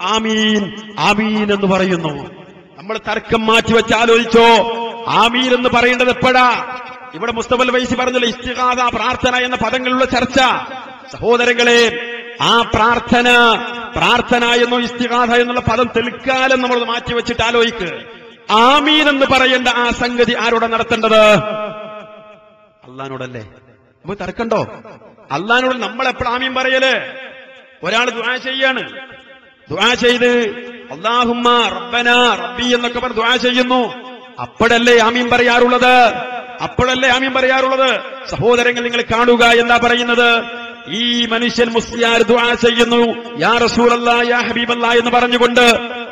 ആമീൻ ആമീൻ എന്ന് പറയുന്നു. നമ്മൾ തർക്കം മാറ്റിവെച്ച് ആലോചിച്ചോ. ആമീൻ എന്ന് പറയേണ്ടത് എപ്പോഴാ? ഇവിടെ മുസ്തഫൽ വൈസി പറഞ്ഞല്ലോ ഇസ്തിഹാദ പ്രാർത്ഥന എന്ന പദങ്ങളുള്ള ചർച്ച. സഹോദരങ്ങളെ ആ പ്രാർത്ഥന പ്രാർത്ഥന എന്നോ ഇസ്തിഹാദ എന്നുള്ള പദം തെളിക്കാലം നമ്മൾ മാറ്റി വെച്ചിട്ട് ആലോചിക്ക്. ആമീൻ എന്ന് പറയേണ്ട ആ സംഗതി ആരോടെ നടത്തേണ്ടത്? അള്ളഹാനോടല്ലേ? നമ്മൾ തർക്കണ്ടോ? അള്ളഹാനോട് നമ്മൾ ആമീൻ പറയൽ? ഒരാൾ ദുആ ചെയ്യാണ്. ദുആ ചെയ്ത് അള്ളാഹുമ്മ റബ്ബന റബ്ബി എന്നൊക്കെ പറഞ്ഞ് ദുആ ചെയ്യുന്നു. അപ്പോഴല്ലേ ആമീൻ പറയാറുള്ളത്? അപ്പോഴല്ലേ ആമീൻ പറയാറുള്ളത്? സഹോദരങ്ങൾ നിങ്ങൾ കാണുക എന്താ പറയുന്നത്? ഈ മനുഷ്യൻ മുസ്ലിയാർ ദുആ ചെയ്യുന്നു. യാ റസൂലല്ലാ യാ ഹബീബല്ലാ എന്ന് പറഞ്ഞുകൊണ്ട്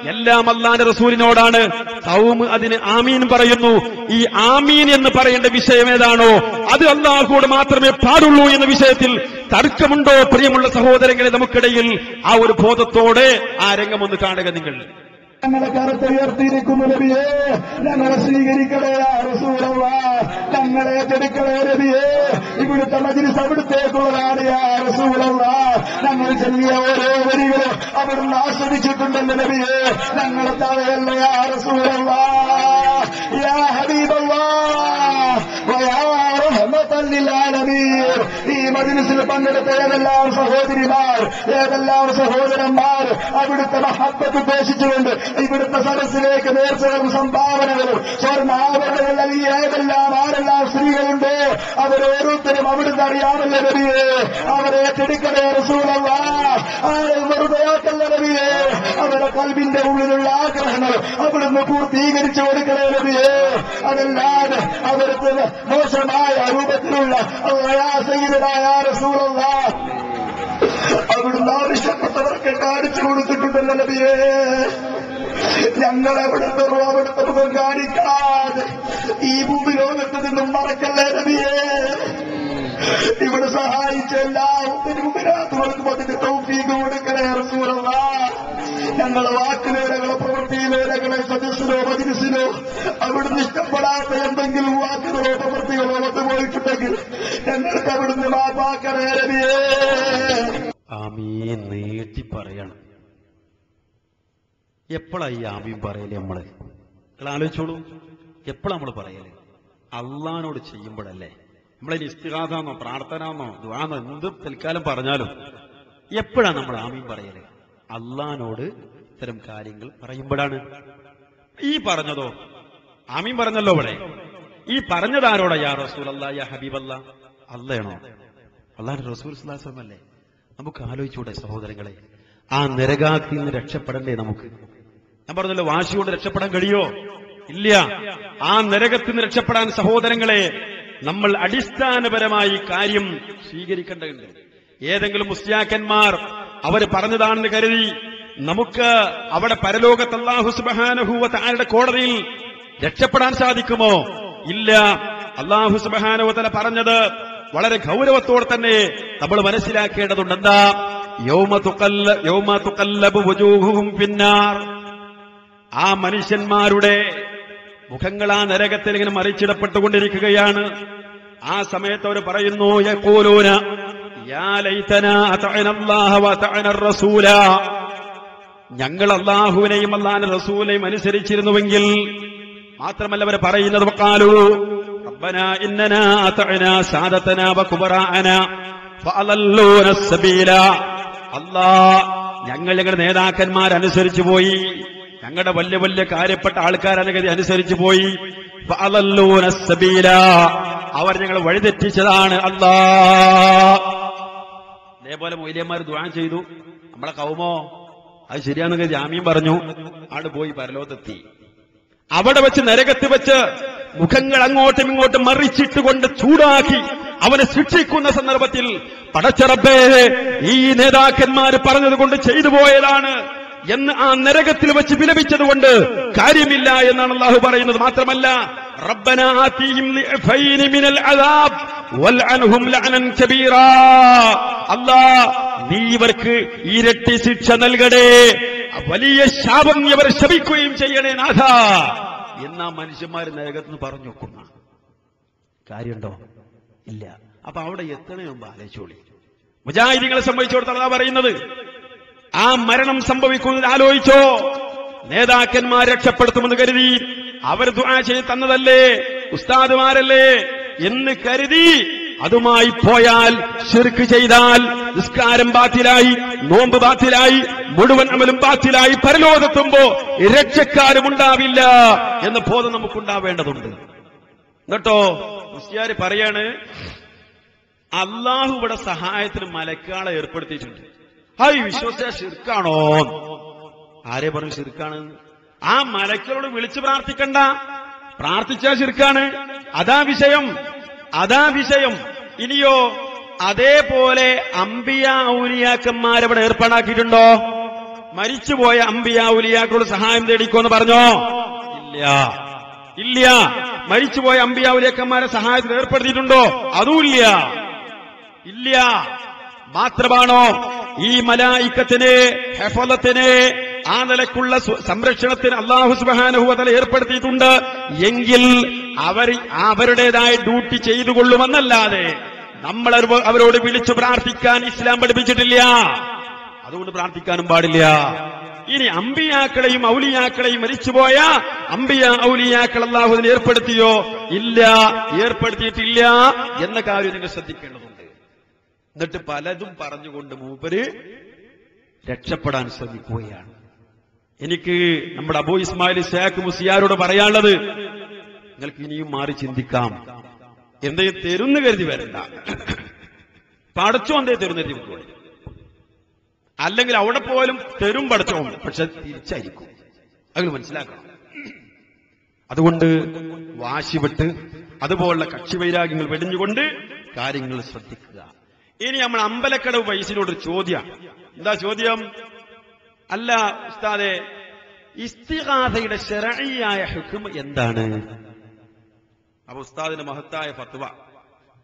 എല്ലാം അള്ളാന്റെ റസൂലിനോടാണ്. സൗമ് അതിന് ആമീൻ പറയുന്നു. ഈ ആമീൻ എന്ന് പറയേണ്ട വിഷയം ഏതാണോ? അത് അല്ലാഹുവോട് മാത്രമേ പാടുള്ളൂ എന്ന വിഷയത്തിൽ തർക്കമുണ്ടോ പ്രിയമുള്ള സഹോദരങ്ങളെ നമുക്കിടയിൽ? ആ ഒരു ബോധത്തോടെ ആ രംഗം ഒന്ന് കാണുക നിങ്ങൾ. ഞങ്ങളെ കറുത്ത് ഉയർത്തിയിരിക്കുന്നു നബിയെ. ഞങ്ങളെ സ്വീകരിക്കണേ യാ റസൂലല്ലാ. ഞങ്ങളെ ഏറ്റെടുക്കണേ നബിയെ. ഇവിടുത്തെ മജിലിസ് അവിടുത്തേക്കുള്ളതാണ് യാ റസൂലല്ലാ. ഞങ്ങൾ ചെല്ലിയ ഓരോ വരികളും അവിടുന്ന് ആസ്വദിച്ചിട്ടുണ്ടല്ലോ നബിയെ. ഞങ്ങളെ തവയല്ല യാ ഹബീബല്ലാ. ഈ മജിലിസിൽ പങ്കെടുത്ത ഏതെല്ലാം സഹോദരിമാർ ഏതെല്ലാം സഹോദരന്മാർ അവിടുത്തെ മഹബത്ത് ഉദ്ദേശിച്ചുകൊണ്ട് ഇവിടുത്തെ സദസ്സിലേക്ക് നേർച്ചകളും സംഭാവനകളും സ്വർണാഭരണങ്ങൾ നൽകിയ ഏതെല്ലാം ആരെല്ലാം സ്ത്രീകളുണ്ട് അവരോരോരുത്തരും അവിടുന്ന് അറിയാമല്ലോ നബിയെ. അവരെ ഏറ്റെടുക്കണേ റസൂലല്ല. വെറുതെയാക്കല്ല നബിയെ. അവരുടെ കൽവിന്റെ ഉള്ളിലുള്ള ആഗ്രഹങ്ങൾ അവിടുന്ന് പൂർത്തീകരിച്ചു കൊടുക്കണേ നബിയെ. അതല്ലാതെ അവർക്ക് മോശമായ രൂപത്തിലുള്ള റസൂലല്ല. അവിടുന്ന് ആവശ്യപ്പെട്ടവർക്ക് കാണിച്ചു കൊടുത്തിട്ടുണ്ടല്ലോ നബിയേ. ഞങ്ങൾ എവിടുത്തെ അവിടുത്തെ മുഖം കാണിക്കാതെ ഈ ഭൂമി ലോകത്ത് നിന്നും മറക്കല്ലേ നബിയേ? ഇവിടെ സഹായിച്ച എല്ലാവരും ഉത്തരവുകൾക്കും അതിന്റെ തൗഫീഖ് ഞങ്ങളെ വാക്കുലേരകളെ പ്രവൃത്തിയിലേരകളെ സദസ്സിലോ മജിലിസിലോ അവിടുന്ന് ഇഷ്ടപ്പെടാത്ത എന്തെങ്കിലും വാക്കുകളോ പ്രവൃത്തികളോ വന്നു പോയിട്ടുണ്ടെങ്കിൽ ഞങ്ങൾക്ക് അവിടുന്ന് നീട്ടി പറയണം. എപ്പോഴാണ് ഈ ആമീൻ പറയൽ നമ്മൾ? നിങ്ങൾ ആലോചിച്ചോളൂ. എപ്പോഴാ നമ്മൾ പറയൽ? അള്ളഹാനോട് ചെയ്യുമ്പോഴല്ലേ നമ്മളതിന് ഇസ്തിഹാസെന്നോ പ്രാർത്ഥന ദുവാന്നോ എന്ത് തൽക്കാലം പറഞ്ഞാലും എപ്പോഴാണ് നമ്മൾ ആമീൻ പറയൽ? അള്ളഹാനോട് ഇത്തരം കാര്യങ്ങൾ പറയുമ്പോഴാണ്. ഈ പറഞ്ഞതോ? ആമീൻ പറഞ്ഞല്ലോ ഇവിടെ. ഈ പറഞ്ഞത് ആരോടാ യാ റസൂൽ അല്ലാ യാ ഹബീബല്ല? അല്ലയാണോ അള്ളാഹ് റസൂൽ അല്ലേ? നമുക്ക് ആലോചിച്ചൂടെ സഹോദരങ്ങളെ. ആ നരകാത്തിൽ നിന്ന് രക്ഷപ്പെടണ്ടേ നമുക്ക്? ഞാൻ പറഞ്ഞല്ലോ വാശിയോട് രക്ഷപ്പെടാൻ കഴിയോ? ഇല്ല. ആ നരകത്തിൽ നിന്ന് രക്ഷപ്പെടാൻ സഹോദരങ്ങളെ നമ്മൾ അടിസ്ഥാനപരമായി കാര്യം സ്വീകരിക്കേണ്ടതുണ്ട്. ഏതെങ്കിലും മുസ്ലിയാക്കന്മാർ അവർ പറഞ്ഞതാണെന്ന് കരുതി നമുക്ക് അവിടെ പരലോകത്ത് അള്ളാഹു സുബഹാനഹൂവ താരുടെ കോടതിയിൽ രക്ഷപ്പെടാൻ സാധിക്കുമോ? ഇല്ല. അള്ളാഹു സുബഹാനുവതല പറഞ്ഞത് വളരെ ഗൗരവത്തോടെ തന്നെ നമ്മൾ മനസ്സിലാക്കേണ്ടതുണ്ട്. എന്താ? യൗമ തുക്കല്ല യൗമ വജൂഹും പിന്നാർ ആ മനുഷ്യന്മാരുടെ മുഖങ്ങൾ ആ നരകത്തിൽ ഇങ്ങനെ മറിച്ചിടപ്പെട്ടുകൊണ്ടിരിക്കുകയാണ്. ആ സമയത്ത് അവർ പറയുന്നു യഖൂലൂന യാ റസൂല. ഞങ്ങൾ അള്ളാഹുവിനെയും അള്ളാഹിന്റെ റസൂലിനെയും അനുസരിച്ചിരുന്നുവെങ്കിൽ മാത്രമല്ല അവർ പറയുന്നത് അള്ളാ ഫഅലല്ലൂന സബീല. ഞങ്ങൾ ഞങ്ങളുടെ നേതാക്കന്മാരനുസരിച്ചു പോയി. ഞങ്ങളുടെ വല്യ വല്യ കാര്യപ്പെട്ട ആൾക്കാരനുഗതി അനുസരിച്ചു പോയി. അവർ ഞങ്ങൾ വഴിതെറ്റിച്ചതാണ് അല്ലാ. അതേപോലെ മൊയ്ലിയന്മാർ ദ്വാൻ ചെയ്തു. നമ്മളെ കൗമോ അത് ശരിയാണെന്നൊക്കെ ജാമ്യം പറഞ്ഞു. ആട് പോയി പരലോകത്തെത്തി. അവിടെ വെച്ച് നരകത്ത് വെച്ച് മുഖങ്ങൾ അങ്ങോട്ടും ഇങ്ങോട്ടും മറിച്ചിട്ടുകൊണ്ട് ചൂടാക്കി അവനെ ശിക്ഷിക്കുന്ന സന്ദർഭത്തിൽ പടച്ചറബേ ഈ നേതാക്കന്മാർ പറഞ്ഞതുകൊണ്ട് ചെയ്തു പോയതാണ്. എന്ന് ആ നരകത്തിൽ വെച്ച് വിലപിച്ചതുകൊണ്ട് കാര്യമില്ല എന്നാണ് അള്ളാഹു പറയുന്നത്. മാത്രമല്ല മിനൽ ലഅനൻ ഇരട്ടി ശിക്ഷ നൽകടേ വലിയ ശാപം ഇവർ ശപിക്കുകയും ചെയ്യണേ നാഥ. എന്നാ മനുഷ്യന്മാർ നരകത്തിന് പറഞ്ഞു നോക്കുന്ന. കാര്യമുണ്ടോ? ഇല്ല. അപ്പൊ അവിടെ എത്തണേ മുമ്പ് ആലോചിച്ചോളി. മുജാഹിദികളെ സംബന്ധിച്ചിടത്തോളം പറയുന്നത്. ആ മരണം സംഭവിക്കുന്നത് ആലോചിച്ചോ. നേതാക്കന്മാർ രക്ഷപ്പെടുത്തുമെന്ന് കരുതി. അവർ ദുആ തന്നതല്ലേ? ഉസ്താദുമാരല്ലേ? എന്ന് കരുതി അതുമായി പോയാൽ ശിർക്ക് ചെയ്താൽ നിസ്കാരം ബാത്തിലായി നോമ്പ് ബാത്തിലായി മുഴുവൻ അമലും ബാത്തിലായി പരലോകത്തുമ്പോ രക്ഷക്കാരും ഉണ്ടാവില്ല എന്ന ബോധം നമുക്കുണ്ടാവേണ്ടതുണ്ട്. എന്നിട്ടോ മുസ്ലിയാര് പറയാണ് അള്ളാഹു ഇവിടെ സഹായത്തിന് മലക്കാളെ ഏർപ്പെടുത്തിയിട്ടുണ്ട്. ഹായ് വിശ്വസിച്ച ശിർക്കാണോ? ആരെ പറഞ്ഞു ശിർക്കാണ്? ആ മലക്കളോട് വിളിച്ചു പ്രാർത്ഥിക്കണ്ട. പ്രാർത്ഥിച്ചാൽ ശിർക്കാണ്. അതാ വിഷയം. അതാ വിഷയം. ഇനിയോ അതേപോലെ അമ്പിയ ഔലിയാക്കന്മാരവിടെ ഏർപ്പാടാക്കിയിട്ടുണ്ടോ? മരിച്ചുപോയ അമ്പിയ ഔലിയാക്കളോട് സഹായം തേടിക്കോന്ന് പറഞ്ഞോ? ഇല്ല. ഇല്ല. മരിച്ചുപോയ അമ്പിയ ഔലിയാക്കന്മാരെ സഹായത്തിൽ ഏർപ്പെടുത്തിയിട്ടുണ്ടോ? അതുമില്ല ഇല്ല. മാത്രമാണോ? ഈ മലായിക്കത്തിനെ ഹെഫലത്തിനെ ആ നിലക്കുള്ള സംരക്ഷണത്തിന് അള്ളാഹു സുബാനുഹുവതല ഏർപ്പെടുത്തിയിട്ടുണ്ട്. എങ്കിൽ അവർ അവരുടേതായ ഡ്യൂട്ടി ചെയ്തു കൊള്ളുമെന്നല്ലാതെ നമ്മൾ അവരോട് വിളിച്ചു പ്രാർത്ഥിക്കാൻ ഇസ്ലാം പഠിപ്പിച്ചിട്ടില്ല. അതുകൊണ്ട് പ്രാർത്ഥിക്കാനും പാടില്ല. ഇനി അമ്പിയാക്കളെയും ഔലിയാക്കളെയും മരിച്ചുപോയ അമ്പിയ ഔലിയാക്കൾ അള്ളാഹുദിനെ ഏർപ്പെടുത്തിയോ? ഇല്ല. ഏർപ്പെടുത്തിയിട്ടില്ല എന്ന കാര്യം നിങ്ങൾ ശ്രദ്ധിക്കേണ്ടതുണ്ട്. എന്നിട്ട് പലതും പറഞ്ഞുകൊണ്ട് മൂപ്പര് രക്ഷപ്പെടാൻ ശ്രമിക്കുകയാണ്. എനിക്ക് നമ്മുടെ അബൂ ഇസ്മായിൽ ഷേഖ് മുസിയാരോട് പറയാനുള്ളത് നിങ്ങൾക്ക് ഇനിയും മാറി ചിന്തിക്കാം. എന്തെങ്കിലും തരുന്ന് കരുതി വരണ്ട. പടച്ചോ എന്തേ തരുന്ന കരുതി. അല്ലെങ്കിൽ അവിടെ പോലും തരും പടച്ചോ പക്ഷെ തിരിച്ചായിരിക്കും. അത് മനസ്സിലാക്കണം. അതുകൊണ്ട് വാശിപെട്ട് അതുപോലുള്ള കക്ഷി വൈരാഗ്യങ്ങൾ വെടിഞ്ഞുകൊണ്ട് കാര്യങ്ങൾ ശ്രദ്ധിക്കുക. ഇനി നമ്മൾ അമ്പലക്കടവ് വയസ്സിനോട് ചോദ്യം. എന്താ ചോദ്യം? അല്ല ഉസ്താദെ ഇസ്തിഹാദയുടെ ശരണിയായ ഹുക്കും എന്താണ്? അപ്പൊ ഉസ്താദിന് മഹത്തായ ഫത്വ.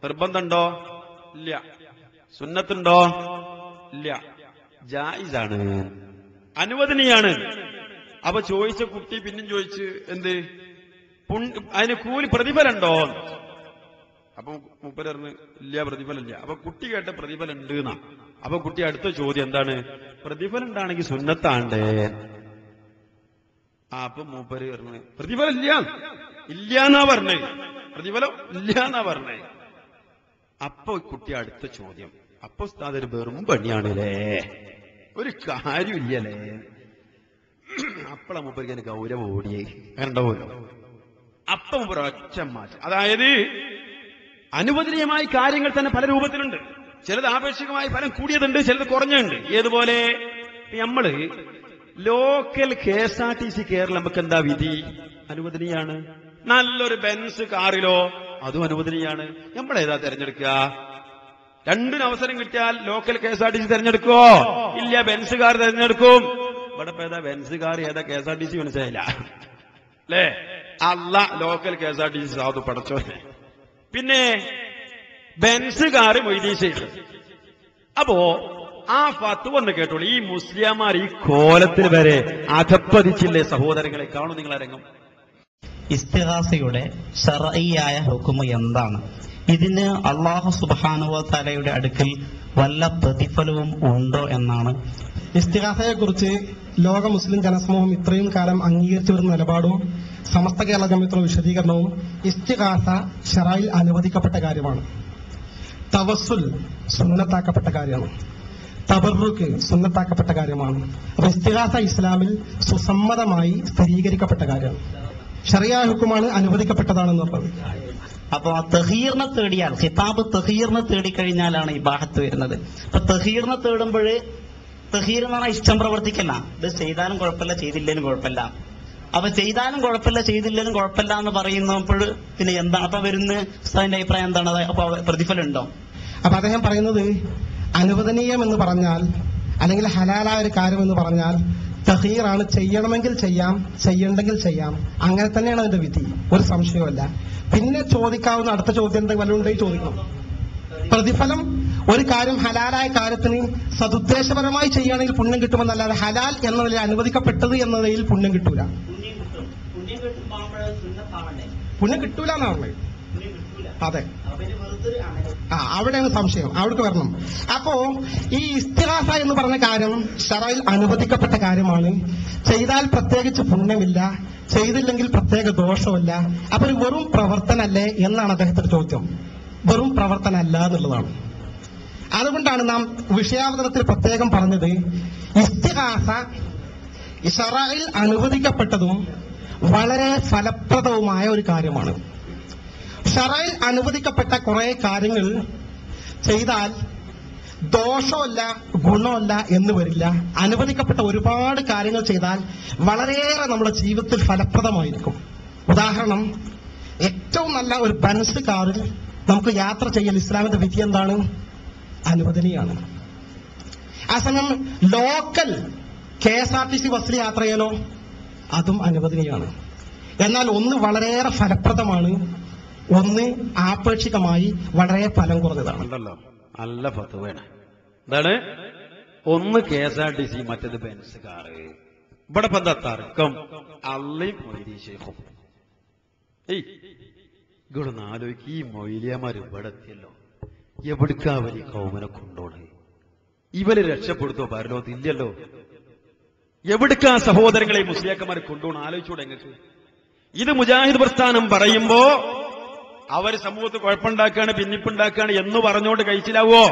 നിർബന്ധമുണ്ടോ? ഇല്ല. സുന്നത്തുണ്ടോ? ഇല്ല. ജായിസാണ്. അനുവദനീയാണ്. അപ്പൊ ചോദിച്ച കുട്ടി പിന്നും ചോദിച്ച് എന്ത്? അതിന് കൂലി പ്രതിഫലമുണ്ടോ? അപ്പൊ മൂപ്പര് പറഞ്ഞു ഇല്ല പ്രതിഫലമില്ല. അപ്പൊ കുട്ടി കേട്ട പ്രതിഫലം ഉണ്ട് എന്നാ. അപ്പൊ കുട്ടി അടുത്ത ചോദ്യം എന്താണ്? പ്രതിഫലം ഉണ്ടാണെങ്കിൽ സുന്നത്താണ്ടേ. ആ അപ്പൊ മൂപ്പര് പറഞ്ഞു പ്രതിഫലം ഇല്ല ഇല്ല എന്നാ പറഞ്ഞേ. പ്രതിഫലം ഇല്ല എന്നാ പറഞ്ഞേ. അപ്പൊ കുട്ടി അടുത്ത ചോദ്യം. അപ്പൊ ഉസ്താദ് ഒരു വെറും പണിയാണല്ലേ ഒരു കാര്യമില്ലല്ലേ അപ്പള മൂപ്പരിക്ക് എനിക്ക് ഗൗരവം ഓടിയേ. കണ്ടോ അപ്പം ഒറ്റ മാറ്റം. അതായത് അനുവദനീയമായ കാര്യങ്ങൾ തന്നെ പല രൂപത്തിലുണ്ട്. ചിലത് ആപേക്ഷികമായി ഫലം കൂടിയതുണ്ട് ചിലത് കുറഞ്ഞുണ്ട്. ഏതുപോലെ? നമ്മൾ local K S R T C Keralam നമുക്ക് എന്താ വിധി? അനുവദനീയാണ്. നല്ലൊരു ബെൻസ് കാറിലോ അതും അനുവദനീയാണ്. നമ്മൾ ഏതാ തെരഞ്ഞെടുക്കുക? രണ്ടിനും അവസരം കിട്ടിയാൽ local K S R T C തെരഞ്ഞെടുക്കോ ഇല്ല ബെൻസ് കാർ തിരഞ്ഞെടുക്കും. ഇവിടെ ഏതാ ബെൻസ് കാർ ഏതാ K S R T C മനസ്സിലായില്ല. അല്ലേ? അല്ല local K S R T C സാധു പടച്ചോനെ. പിന്നെ ബെൻസ് കാറ് മൊയ്തീൻ ശേഖർ അപ്പോ ആ ഫത്വ ഒന്ന് കേട്ടോളൂ. ഈ മുസ്ലിംമാർ ഈ കോലത്തിൽ വരെ അധപ്പതിച്ചില്ലേ സഹോദരങ്ങളെ? കാണും നിങ്ങൾ രംഗം? ഇസ്തിഹാസയുടെ ഷറയ്യായ ഹുക്കുമ എന്താണ്? ഇതിന് അള്ളാഹു സുബാനുവ തലയുടെ അടുക്കൽ വല്ല പ്രതിഫലവും ഉണ്ടോ എന്നാണ്. ഇസ്തിഹാസയെക്കുറിച്ച് ലോക മുസ്ലിം ജനസമൂഹം ഇത്രയും കാലം അംഗീകരിച്ചു വരുന്ന നിലപാടും സമസ്ത കേരള ജമിയത്തുള്ള വിശദീകരണവും ഇസ്തിഹാസ ഷറായിൽ അനുവദിക്കപ്പെട്ട കാര്യമാണ്. തവസുൽ സുന്നത്താക്കപ്പെട്ട കാര്യമാണ്. തബറുക്ക് സുന്നത്താക്കപ്പെട്ട കാര്യമാണ്. അപ്പൊ ഇസ്തിഹാസ ഇസ്ലാമിൽ സുസമ്മതമായി സ്ഥിരീകരിക്കപ്പെട്ട കാര്യമാണ് ഷറിയ ഹുക്കുമാണ് അനുവദിക്കപ്പെട്ടതാണെന്ന് പറഞ്ഞത് അപ്പൊ തഹീറിനെ തേടിയാൽ ഖിതാബ് തെഹീറിനെ തേടിക്കഴിഞ്ഞാലാണ് ഈ ബാഹത്ത് വരുന്നത്. അപ്പൊ തെഹീറിനെ തേടുമ്പോൾ തഹീർ എന്ന് പറഞ്ഞാൽ ഇഷ്ടം പ്രവർത്തിക്കല്ല. ഇത് ചെയ്താലും കുഴപ്പമില്ല ചെയ്തില്ലേലും കുഴപ്പമില്ല. അപ്പൊ ചെയ്താലും കുഴപ്പമില്ല ചെയ്തില്ലെന്നും കുഴപ്പമില്ല എന്ന് പറയുന്നപ്പോൾ പിന്നെ എന്താണ് അപ്പൊ വരുന്ന ഉസ്താദിന്റെ അഭിപ്രായം എന്താണ്? അപ്പൊ പ്രതിഫലം ഉണ്ടോ? അപ്പൊ അദ്ദേഹം പറയുന്നത് അനുവദനീയം എന്ന് പറഞ്ഞാൽ അല്ലെങ്കിൽ ഹലാലായ ഒരു കാര്യം എന്ന് പറഞ്ഞാൽ തഹീറാണ് ചെയ്യണമെങ്കിൽ ചെയ്യാം ചെയ്യണ്ടെങ്കിൽ ചെയ്യാം. അങ്ങനെ തന്നെയാണ് അതിന്റെ വിധി. ഒരു സംശയവുമല്ല പിന്നെ ചോദിക്കാവുന്ന അടുത്ത ചോദ്യം എന്തെങ്കിലും വല്ലതുണ്ടെങ്കിൽ ചോദിക്കണം. പ്രതിഫലം ഒരു കാര്യം ഹലാലായ കാര്യത്തിന് സതുദ്ദേശപരമായി ചെയ്യുകയാണെങ്കിൽ പുണ്യം കിട്ടുമെന്നല്ലാതെ ഹലാൽ എന്നതിൽ അനുവദിക്കപ്പെട്ടത് എന്നതിൽ പുണ്യം കിട്ടൂല. പുണ്യം കിട്ടും പുണ്യം കിട്ടുമ്പോൾ സുന്നത്താവണ്ടേ പുണ്യം കിട്ടൂല. എന്നാണ് പറഞ്ഞത് അതെ ആ അവിടെയാണ് സംശയം. അവിടേക്ക് വരണം അപ്പോ ഈ ഇസ്തിഹാസ എന്ന് പറഞ്ഞ കാര്യം ഷറയിൽ അനുവദിക്കപ്പെട്ട കാര്യമാണ്. ചെയ്താൽ പ്രത്യേകിച്ച് പുണ്യമില്ല ചെയ്തില്ലെങ്കിൽ പ്രത്യേക ദോഷമില്ല അപ്പൊ ഒരു വെറും പ്രവർത്തനല്ലേ എന്നാണ് അദ്ദേഹത്തിന്റെ ചോദ്യം. വെറും പ്രവർത്തനമല്ല എന്നുള്ളതാണ്. അതുകൊണ്ടാണ് നാം വിഷയാവതരണത്തിൽ പ്രത്യേകം പറഞ്ഞത് ഇസ്തിഹാസ ഷറയിൽ അനുവദിക്കപ്പെട്ടതും വളരെ ഫലപ്രദവുമായ ഒരു കാര്യമാണ്. ഷറയിൽ അനുവദിക്കപ്പെട്ട കുറെ കാര്യങ്ങൾ ചെയ്താൽ ദോഷമല്ല ഗുണമല്ല എന്ന് വരില്ല. അനുവദിക്കപ്പെട്ട ഒരുപാട് കാര്യങ്ങൾ ചെയ്താൽ വളരെയേറെ നമ്മുടെ ജീവിതത്തിൽ ഫലപ്രദമായിരിക്കും. ഉദാഹരണം ഏറ്റവും നല്ല ഒരു ബൻസ് കാറിൽ നമുക്ക് യാത്ര ചെയ്യൽ ഇസ്ലാമിന്റെ വിധി എന്താണ്? അനുവദനീയാണ്. ആ സമയം local K S R T C ബസ്സിൽ യാത്ര ചെയ്യലോ? അതും അനുവദനീയമാണ്. എന്നാൽ ഒന്ന് വളരെയേറെ ഫലപ്രദമാണ്. ഒന്ന് ആപേക്ഷികമായി വളരെ ഫലം കുറഞ്ഞതാണ്. നല്ല ഫത്തുവേണ് എന്താണ്? ഒന്ന് K S R T C മറ്റേത് ബെൻസ് കാറ്. ഇവിടെ ഇപ്പൊ എന്താ തർക്കം? അള്ളയും മൊയ്തീശേഖും ഈ മൊയ്ലിയമാർ ഇവിടെ എത്തിയല്ലോ. എവിടുക്കാവലി കൗമനെ കൊണ്ടോണ് ഇവർ രക്ഷപ്പെടുത്തോ? പരലോകത്ത് ഇല്ലല്ലോ. എവിടുക്കാ സഹോദരങ്ങളെ മുസ്ലിയാക്കന്മാർ കൊണ്ടുപോകണം? ആലോചിച്ചൂടെ എങ്ങൾക്ക് ഇത് മുജാഹിദ് പ്രസ്ഥാനം പറയുമ്പോ അവർ സമൂഹത്ത് കുഴപ്പമുണ്ടാക്കാണ് ഭിന്നിപ്പുണ്ടാക്കാണ് എന്ന് പറഞ്ഞുകൊണ്ട് കഴിച്ചിലാവോ?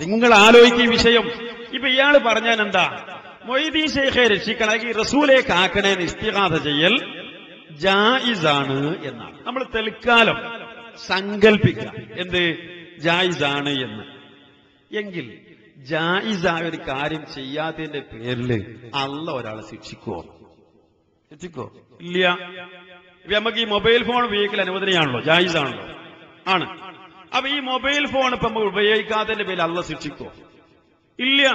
നിങ്ങൾ ആലോചിക്കും വിഷയം. ഇപ്പൊ ഇയാൾ പറഞ്ഞാൽ എന്താ? മൊയ്തീൻ ഷെയ്ഖെ രക്ഷിക്കണമെങ്കിൽ റസൂലെ കാക്കണേ നിസ്തിഹാത ചെയ്യൽ ജായിസാണ് എന്നാണ്. നമ്മൾ തെൽക്കാലം സങ്കല്പിക്കുക എന്ത്? ജായിസാണ് എന്ന്. എങ്കിൽ ജായിസായ ഒരു കാര്യം ചെയ്യാത്തതിന്റെ പേരിൽ അല്ല ഒരാളെ ശിക്ഷിക്കുവോ? ശിക്ഷിക്കോ ഇല്ല. നമുക്ക് ഈ മൊബൈൽ ഫോൺ ഉപയോഗിക്കൽ അനുവദനയാണല്ലോ ജായിസാണല്ലോ. ആണ്. അപ്പൊ ഈ മൊബൈൽ ഫോൺ ഇപ്പൊ നമ്മൾ ഉപയോഗിക്കാത്തതിന്റെ പേരിൽ അല്ല ശിക്ഷിക്കോ ഇല്ല.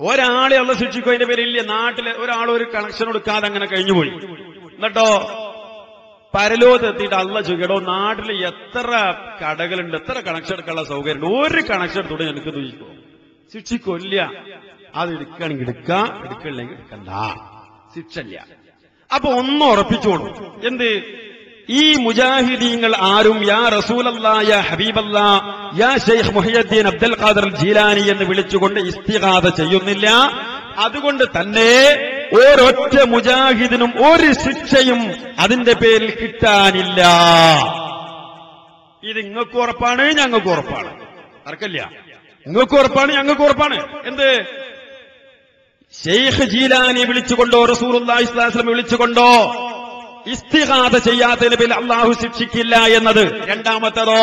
ഒരാളെ അല്ല ശിക്ഷിക്കോ അതിന്റെ പേരിൽ ഇല്ല. നാട്ടിലെ ഒരാൾ ഒരു കണക്ഷൻ കൊടുക്കാതെ അങ്ങനെ കഴിഞ്ഞുപോയി. എന്നിട്ടോ? പരലോകത്ത് എത്തിയിട്ട് അല്ല ചോദിക്കടോ നാട്ടിൽ എത്ര കടകളുണ്ട് എത്ര കണക്ഷൻ എടുക്കാനുള്ള സൗകര്യം ഒരു കണക്ഷൻ എടുത്തോടെ എനിക്ക് ചോദിക്കോ? ശിക്ഷിക്കൊല്ല അത് എടുക്കുകയാണെങ്കിൽ എടുക്കാം എടുക്കണില്ലെങ്കിൽ എടുക്കണ്ട. ശിക്ഷല്ല അപ്പൊ ഒന്ന് ഉറപ്പിച്ചോളൂ. എന്ത്? ഈ മുജാഹിദീങ്ങൾ ആരും യാ റസൂലല്ലാ യാ ഹബീബല്ലാ യാ ഷെയ്ഖ് മുഹയ്യദ്ദീൻ അബ്ദുൽ ഖാദർ ജീലാനി എന്ന് വിളിച്ചുകൊണ്ട് ഇസ്തിഹാദ ചെയ്യുന്നില്ല. അതുകൊണ്ട് തന്നെ ഒരൊറ്റ മുജാഹിദിനും ഒരു ശിക്ഷയും അതിന്റെ പേരിൽ കിട്ടാനില്ല. ഇത് നിങ്ങൾക്ക് ഉറപ്പാണ് ഞങ്ങൾക്ക് ഉറപ്പാണ്. അറക്കല്ല നിങ്ങൾക്ക് ഉറപ്പാണ് ഞങ്ങൾക്ക് ഉറപ്പാണ്. എന്ത്? ഷെയ്ഖ് ജീലാനി വിളിച്ചുകൊണ്ടോ അലൈഹി വസല്ലം വിളിച്ചുകൊണ്ടോ? ഇസ്തിഹാദ ചെയ്യാത്തതിന് പേരിൽ അള്ളാഹു ശിക്ഷിക്കില്ല എന്നത് രണ്ടാമത്തതോ?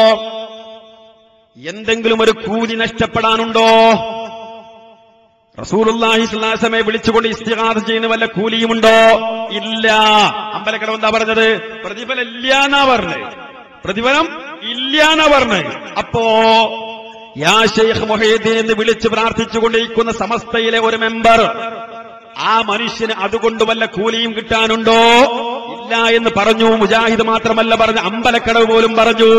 എന്തെങ്കിലും ഒരു കൂലി നഷ്ടപ്പെടാനുണ്ടോ? റസൂലുള്ളാഹി സ്വല്ലല്ലാഹു അലൈഹി വസല്ലമയെ വിളിച്ചുകൊണ്ട് ഇസ്തിഹാദ ചെയ്യുന്ന വല്ല കൂലിയുമുണ്ടോ? ഇല്ല. അമ്പലക്കടവ് എന്താ പറഞ്ഞത് പ്രതിഫലം ഇല്ല എന്നാ പറഞ്ഞത്. പ്രതിഫലം ഇല്ല എന്നാ പറഞ്ഞത്. അപ്പോ യാ ഷെയ്ഖ് മൊഹീദ്ദീൻ എന്ന് വിളിച്ച് പ്രാർത്ഥിച്ചുകൊണ്ടിരിക്കുന്ന സമസ്തയിലെ ഒരു മെമ്പർ ആ മനുഷ്യന് അതുകൊണ്ട് വല്ല കൂലിയും കിട്ടാനുണ്ടോ? ഇല്ല എന്ന് പറഞ്ഞു. മുജാഹിദ് മാത്രമല്ല പറഞ്ഞു. അമ്പലക്കടവ് പോലും പറഞ്ഞു.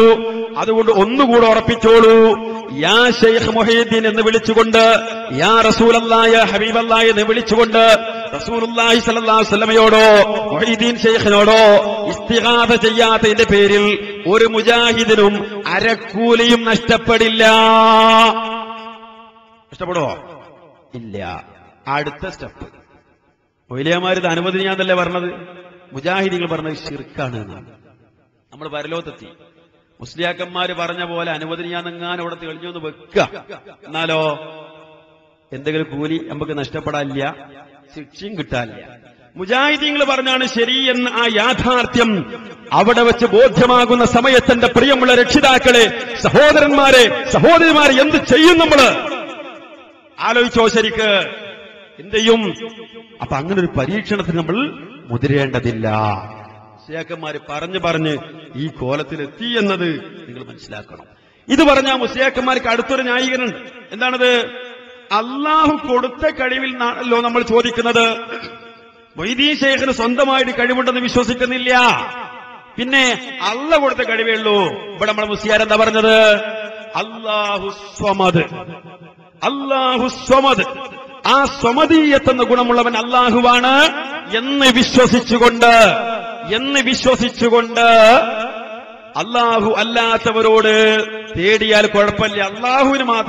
അതുകൊണ്ട് ഒന്നുകൂടെ ഉറപ്പിച്ചോളൂ. യാ ഷെയ്ഖ് മൊഹീദ്ദീൻ എന്ന് വിളിച്ചുകൊണ്ട് യാ റസൂലല്ലായ ഹബീബല്ലായ എന്ന് വിളിച്ചുകൊണ്ട് റസൂലുള്ളാഹി സ്വല്ലല്ലാഹു അലൈഹി വസല്ലമയോടോ മൊഹീദ്ദീൻ ഷെയ്ഖിനോടോ ഇസ്തിഹാദ ചെയ്യാത്തതിന്റെ പേരിൽ ഒരു മുജാഹിദിനും അരക്കൂലിയും നഷ്ടപ്പെടില്ല. നഷ്ടപ്പെടുമോ ഇല്ല. അടുത്ത സ്റ്റെപ്പ്. മൊയിലിയമാര് ഇത് അനുവദനീയാന്നല്ലേ പറഞ്ഞത്? മുജാഹിദികൾ പറഞ്ഞത് ഷിർക്കാണ് എന്നാണ്. നമ്മൾ പരലോകത്തെത്തി മുസ്ലിയാക്കന്മാര് പറഞ്ഞ പോലെ അനുവദനീയാന്നെങ്ങാനും അവിടെ തെളിഞ്ഞു എന്ന് വെക്കുക. എന്നാലോ എന്തെങ്കിലും കൂലി നമുക്ക് നഷ്ടപ്പെടാനില്ല ശിക്ഷയും കിട്ടാനില്ല. മുജാഹിദീങ്ങൾ പറഞ്ഞാണ് ശരി എന്ന് ആ യാഥാർത്ഥ്യം. അവിടെ വെച്ച് ബോധ്യമാകുന്ന സമയത്തിന്റെ പ്രിയമുള്ള രക്ഷിതാക്കളെ സഹോദരന്മാരെ സഹോദരിമാരെ എന്ത് ചെയ്യും നമ്മൾ? ആലോചിച്ചോ ശരിക്ക്. എന്ത് ചെയ്യും? അപ്പൊ അങ്ങനെ ഒരു പരീക്ഷണത്തിന് നമ്മൾ മുതിരേണ്ടതില്ല. മുസ്ലിയാക്കന്മാര് പറഞ്ഞു പറഞ്ഞ് ഈ കോലത്തിലെത്തി എന്നത് നിങ്ങൾ മനസ്സിലാക്കണം. ഇത് പറഞ്ഞ മുസ്ലിയാക്കന്മാർക്ക് അടുത്തൊരു ന്യായീകരണുണ്ട് എന്താണത്? അള്ളാഹു കൊടുത്ത കഴിവിൽ നാണല്ലോ നമ്മൾ ചോദിക്കുന്നത് വൈദീ ശേഖന് സ്വന്തമായിട്ട് കഴിവുണ്ടെന്ന് വിശ്വസിക്കുന്നില്ല. പിന്നെ അല്ല കൊടുത്ത കഴിവേ ഉള്ളൂ. ഇവിടെ നമ്മൾ മുസ്ലിയാർ എന്താ പറഞ്ഞത്? അള്ളാഹു സ്വമത് അള്ളാഹു സ്വമത് ആ സ്വമതീയത്തെന്ന ഗുണമുള്ളവൻ അള്ളാഹുവാണ് എന്ന് വിശ്വസിച്ചുകൊണ്ട് എന്ന് വിശ്വസിച്ചുകൊണ്ട് അള്ളാഹു അല്ലാത്തവരോട് തേടിയാൽ കുഴപ്പമില്ല. അള്ളാഹുവിന് മാത്രം